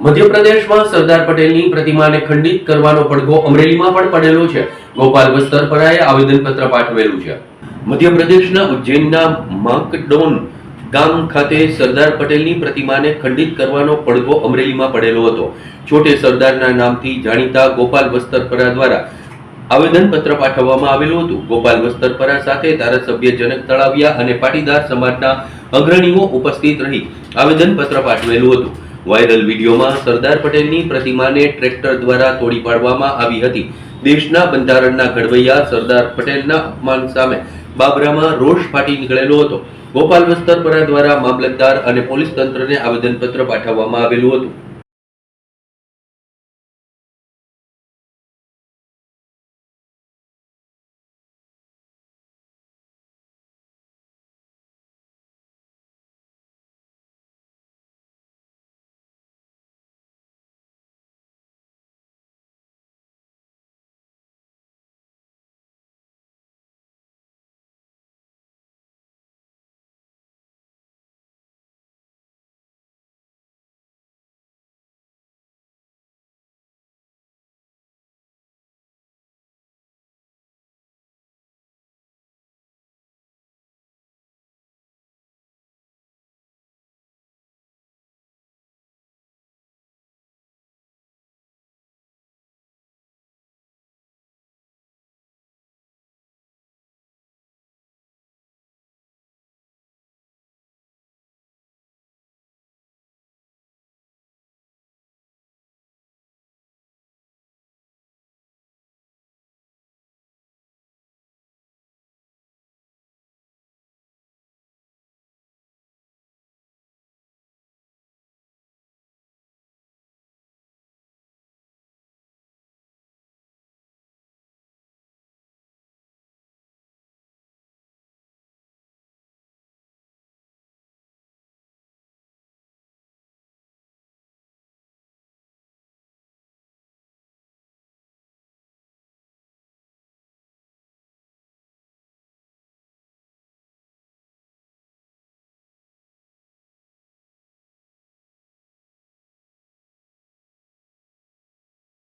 મધ્યપ્રદેશમાં સરદાર પટેલની પ્રતિમાને ખંડિત કરવાનો પડઘો અમરેલીમાં પણ પડેલો છે. ગોપાલ વસ્તરપરાએ આવેદનપત્ર પાઠવેલું છે. મધ્યપ્રદેશના ઉજ્જૈનના માકડોન ગામ ખાતે સરદાર પટેલની પ્રતિમાને ખંડિત કરવાનો પડઘો અમરેલીમાં પડેલો હતો. છોટે સરદારના નામથી જાણીતા ગોપાલ વસ્તરપરા દ્વારા આવેદનપત્ર પાઠવવામાં આવેલું હતું. ગોપાલ વસ્તરપરા સાથે ધારાસભ્ય જનક તળાવિયા અને પાટીદાર સમાજના અગ્રણીઓ ઉપસ્થિત રહી આવેદનપત્ર પાઠવેલું હતું. વાયરલ વિડીયોમાં સરદાર પટેલની પ્રતિમાને ટ્રેક્ટર દ્વારા તોડી પાડવામાં આવી હતી. દેશના બંધારણના ઘડવૈયા સરદાર પટેલના અપમાન સામે બાબરામાં રોષ ફાટી નીકળેલો હતો. ગોપાલ વસ્તરપરા દ્વારા મામલતદાર અને પોલીસ તંત્રને આવેદનપત્ર પાઠવવામાં આવેલું હતું.